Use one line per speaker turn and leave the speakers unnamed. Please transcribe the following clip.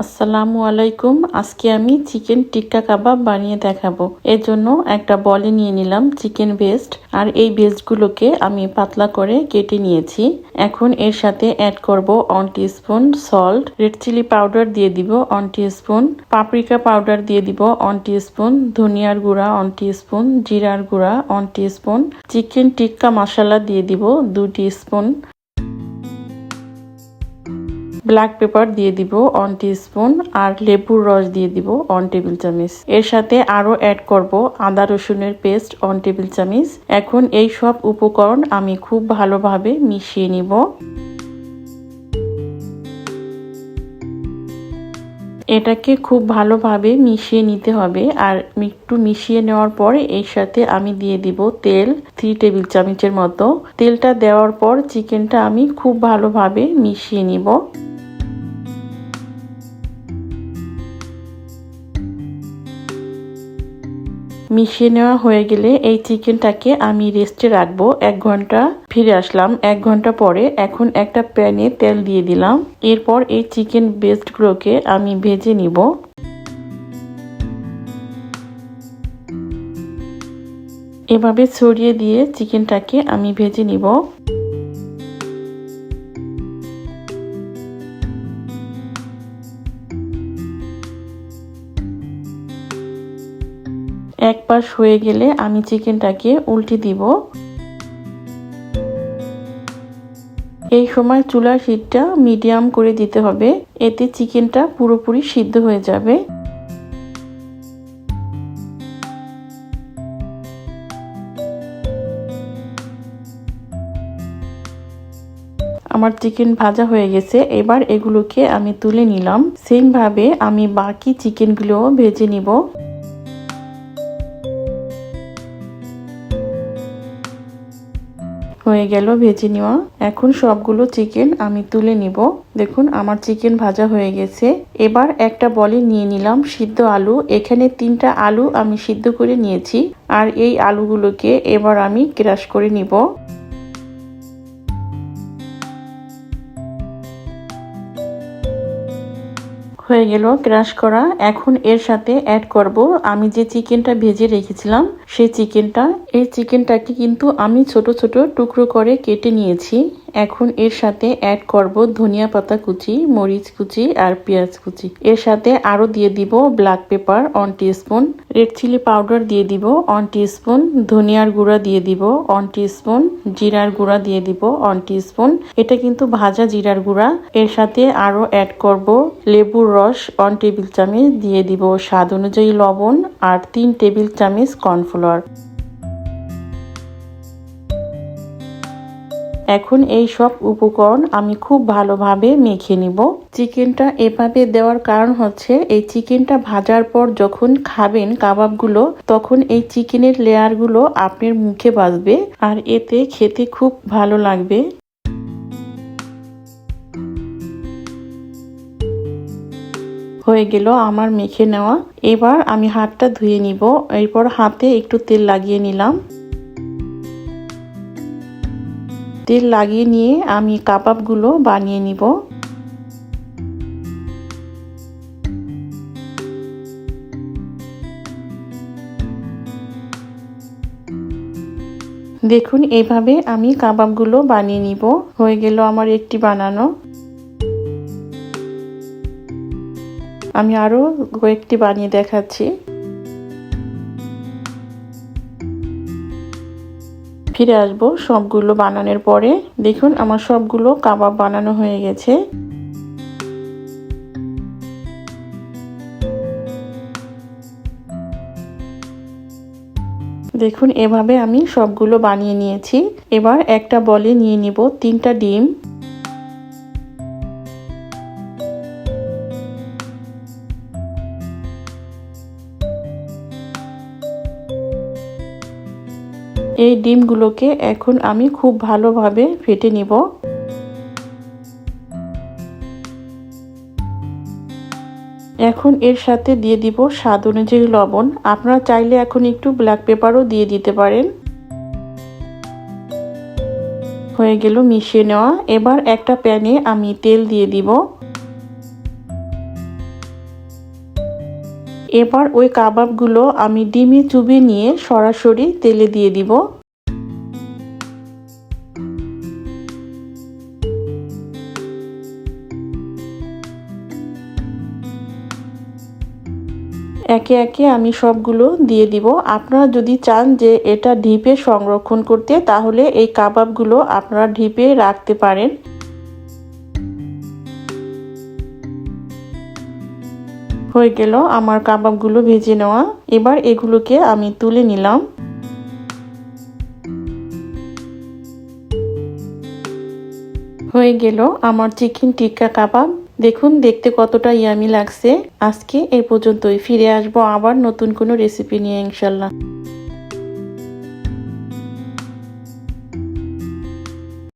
আসসালামু আলাইকুম। আজকে আমি চিকেন টিক্কা কাবাব বানিয়ে দেখাবো। এর জন্য একটা বলে নিয়ে নিলাম চিকেন বেস্ট, আর এই বেস্টগুলোকে আমি পাতলা করে কেটে নিয়েছি। এখন এর সাথে অ্যাড করব one spoon salt red chilli powder দিয়ে দিব ওয়ান স্পুন পাপরিকা পাউডার দিয়ে দিব ওয়ান স্পুন ধনিয়ার গুঁড়া ওয়ান স্পুন জিরার গুঁড়া one spoon chicken tikka masala দিয়ে দিব দু স্পুন ব্ল্যাক পেপার দিয়ে দিব ওয়ান স্পুন আর লেবুর রস দিয়ে দিব ওয়ান টেবিল চামচ। এর সাথে আরও অ্যাড করব আদা রসুনের পেস্ট ওয়ান টেবিল চামচ। এখন এই সব উপকরণ আমি খুব ভালোভাবে মিশিয়ে নিব। এটাকে খুব ভালোভাবে মিশিয়ে নিতে হবে আর একটু মিশিয়ে নেওয়ার পর এর সাথে আমি দিয়ে দিব তেল থ্রি টেবিল চামচের মতো। তেলটা দেওয়ার পর চিকেনটা আমি খুব ভালোভাবে মিশিয়ে নিব। মিশিয়ে নেওয়া হয়ে গেলে এই চিকেনটাকে আমি রেস্টে রাখব। এক ঘণ্টা ফিরে আসলাম। এক ঘণ্টা পরে এখন একটা প্যানে তেল দিয়ে দিলাম। এরপর এই চিকেন বেস্টগুলোকে আমি ভেজে নিব। এভাবে ছড়িয়ে দিয়ে চিকেনটাকে আমি ভেজে নিব। এক পাশ হয়ে গেলে আমি চিকেনটাকে উল্টে দিব। এই সময় চুলার হিটটা মিডিয়াম করে দিতে হবে, এতে চিকেনটা পুরোপুরি সিদ্ধ হয়ে যাবে। আমার চিকেন ভাজা হয়ে গেছে, এবার এগুলোকে আমি তুলে নিলাম। সেম ভাবে আমি বাকি চিকেনগুলোও ভেজে নিব। হয়ে গেল ভেজে নেওয়া। এখন সবগুলো চিকেন আমি তুলে নিব। দেখুন, আমার চিকেন ভাজা হয়ে গেছে। এবার একটা বলে নিয়ে নিলাম সিদ্ধ আলু। এখানে তিনটা আলু আমি সিদ্ধ করে নিয়েছি। আর এই আলুগুলোকে এবার আমি ক্রাশ করে নিব। হয়ে গেল ক্রাশ করা। এখন এর সাথে অ্যাড করব। আমি যে চিকেনটা ভেজে রেখেছিলাম সেই চিকেনটা। এই চিকেনটাকে কিন্তু আমি ছোট ছোট টুকরো করে কেটে নিয়েছি। এখন এর সাথে অ্যাড করব ধনিয়া পাতা কুচি, মরিচ কুচি আর পেঁয়াজ কুচি। এর সাথে আরও দিয়ে দিব black pepper one spoon red chilli powder দিয়ে দিব অন স্পুন ধনিয়ার গুঁড়া দিয়ে দিব অন স্পুন জিরার গুঁড়া দিয়ে দিব অন স্পুন এটা কিন্তু ভাজা জিরার গুঁড়া। এর সাথে আরও অ্যাড করব লেবুর রস অন টেবিল চামচ। দিয়ে দিব স্বাদ অনুযায়ী লবণ আর তিন টেবিল চামচ কর্নফ্লাওয়ার এখন এই সব উপকরণ আমি খুব ভালোভাবে মেখে নিব। চিকেনটা এভাবে দেওয়ার কারণ হচ্ছে, এই চিকেনটা ভাজার পর যখন খাবেন কাবাবগুলো, তখন এই চিকেনের লেয়ারগুলো আপনার মুখে বাজবে, আর এতে খেতে খুব ভালো লাগবে। হয়ে গেল আমার মেখে নেওয়া। এবার আমি হাতটা ধুয়ে নিব। এরপর হাতে একটু তেল লাগিয়ে নিলাম। তেল লাগিয়ে নিয়ে আমি কাবাবগুলো বানিয়ে নিব। দেখুন, এভাবে আমি কাবাবগুলো বানিয়ে নিব। হয়ে গেল আমার একটি বানানো। আমি আরও কয়েকটি বানিয়ে দেখাচ্ছি। ফিরে আসব সবগুলো বানানোর পরে। দেখুন, আমার সবগুলো কাবাব বানানো হয়ে গেছে। দেখুন, এভাবে আমি সবগুলো বানিয়ে নিয়েছি। এবার একটা বলে নিয়ে নিব তিনটা ডিম। এই ডিমগুলোকে এখন আমি খুব ভালোভাবে ফেটে নিব। এখন এর সাথে দিয়ে দিব স্বাদ অনুযায়ী লবণ। আপনারা চাইলে এখন একটু ব্ল্যাক পেপারও দিয়ে দিতে পারেন। হয়ে গেল মিশিয়ে নেওয়া। এবার একটা প্যানে আমি তেল দিয়ে দিব। এবার ওই কাবাবগুলো আমি ডিমে চুবিয়ে নিয়ে সরাসরি তেলে দিয়ে দিব। একে একে আমি সবগুলো দিয়ে দিব। আপনারা যদি চান যে এটা ঢিপে সংরক্ষণ করতে, তাহলে এই কাবাবগুলো আপনারা ঢিপে রাখতে পারেন। হয়ে গেল আমার কাবাবগুলো ভেজে নেওয়া। এবার এগুলোকে আমি তুলে নিলাম। হয়ে গেল আমার চিকেন টিক্কা কাবাব। দেখুন, দেখতে কতটা ইয়ামি লাগছে। আজকে এ পর্যন্তই। ফিরে আসব আবার নতুন কোনো রেসিপি নিয়ে, ইনশাল্লাহ।